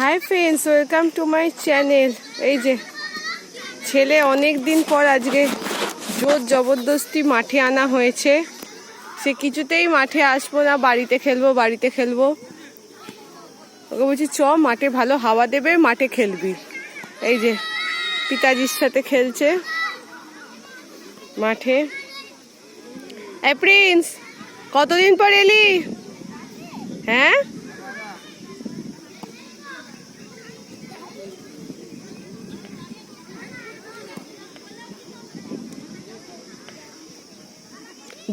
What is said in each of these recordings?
Hi friends welcome to my channel এই যে, ছেলে অনেক দিন পর আজকে জোর জবরদস্তি মাঠে আনা হয়েছে। সে কিছুতেই মাঠে আসব না, বাড়িতে খেলব বাড়িতে খেলব। ওকে বলছি, চ, মাঠে ভালো হাওয়া দেবে, মাঠে খেলবি। এই যে, পিতাজির সাথে খেলছে মাঠে। এই প্রিন্স কতদিন পর এলি? হ্যাঁ?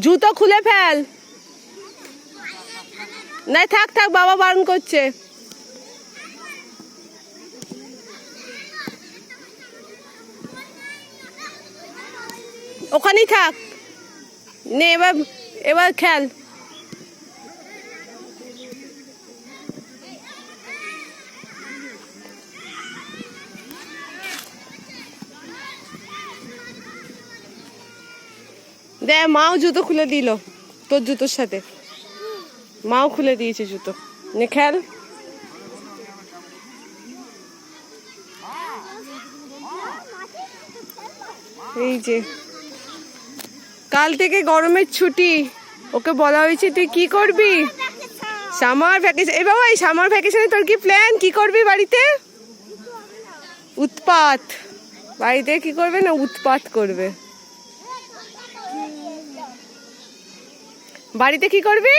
জুতো খুলে ফেল। না থাক থাক, বাবা বারণ করছে। ওখানেই থাক। নে, এবার এবার খেল। দে মাও জুতো খুলে দিল, তোর জুতোর সাথে। মাও খুলে দিয়েছে জুতো। নে, খেল। এই যে, কাল থেকে গরমের ছুটি, ওকে বলা হয়েছে, তুই কি করবি? সামার ভ্যাকেশন এ বাবা, এই সামার ভ্যাকেশনে তোর কি প্ল্যান কি করবি বাড়িতে? উৎপাত। বাড়িতে কি করবে না, উৎপাত করবে। বাড়িতে কি করবি?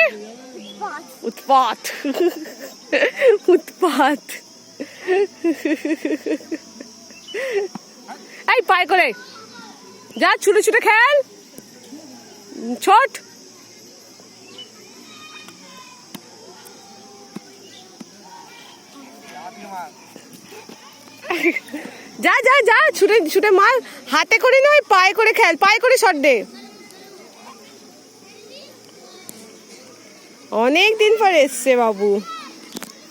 উৎপাত। উৎপাত। এই পায় করে। যা, ছুটে ছুটে খেল। ছোট। যা যা যা, ছুটে ছুটে মার। হাতে করে নয়, পায়ে করে খেল। পায়ে করে শট দে। অনেক দিন পর এসছে বাবু।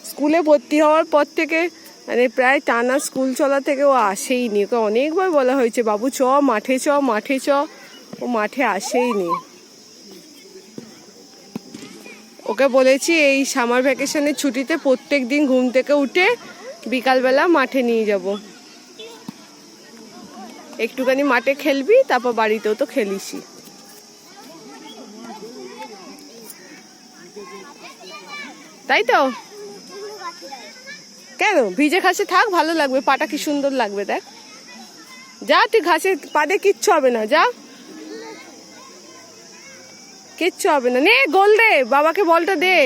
স্কুলে ভর্তি হওয়ার পর থেকে মানে প্রায় টানা স্কুল চলা থেকে ও আসেইনি। ওকে অনেকবার বলা হয়েছে, বাবু, চ, মাঠে চ মাঠে চ। ও মাঠে আসেইনি। ওকে বলেছি, এই সামার ভ্যাকেশনের ছুটিতে প্রত্যেক দিন ঘুম থেকে উঠে বিকালবেলা মাঠে নিয়ে যাব। একটুখানি মাঠে খেলবি, তারপর বাড়িতেও তো খেলিসই। তাই তো? কেন? ভিজে ঘাসে থাক, ভালো লাগবে। পাটা কি সুন্দর লাগবে, দেখ। যা, তুই ঘাসে পাদে কিচ্ছু হবে না, যা। কিচ্ছু হবে না। নে, গোল দে, বাবাকে বলটা দে।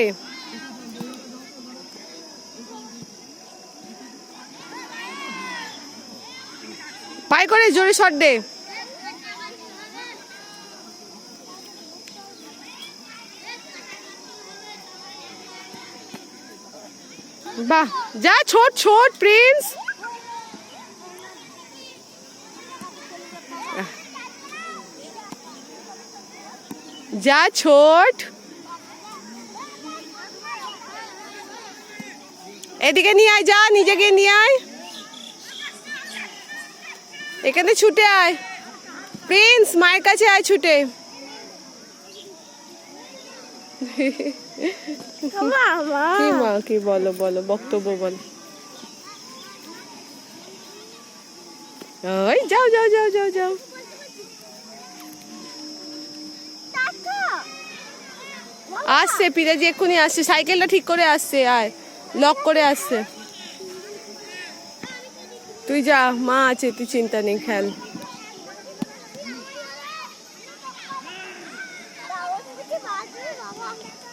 পাই করে জোরে শট দে। বাহ, যা, ছোট ছোট, প্রিন্স। যা, ছোট। এদিকে নিয়ে আয়, যা, নিজেকে নিয়ে আয়। এখানে ছুটে আয়। প্রিন্স, মায়ের কাছে আয় ছুটে। কি মা, কি বলো বলো, বক্তব্য বলো। ওই যাও যাও যাও যাও যাও। আসছে পিরাজি এক্ষুনি আসছে। সাইকেলটা ঠিক করে আসছে, আয়। লক করে আসছে। তুই যা, মা আছে, তুই চিন্তা নেই, খেল।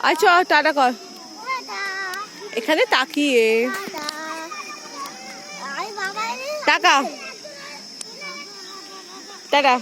আচ্ছা টাটা কর। এখানে তাকিয়ে। টাকা টাটা।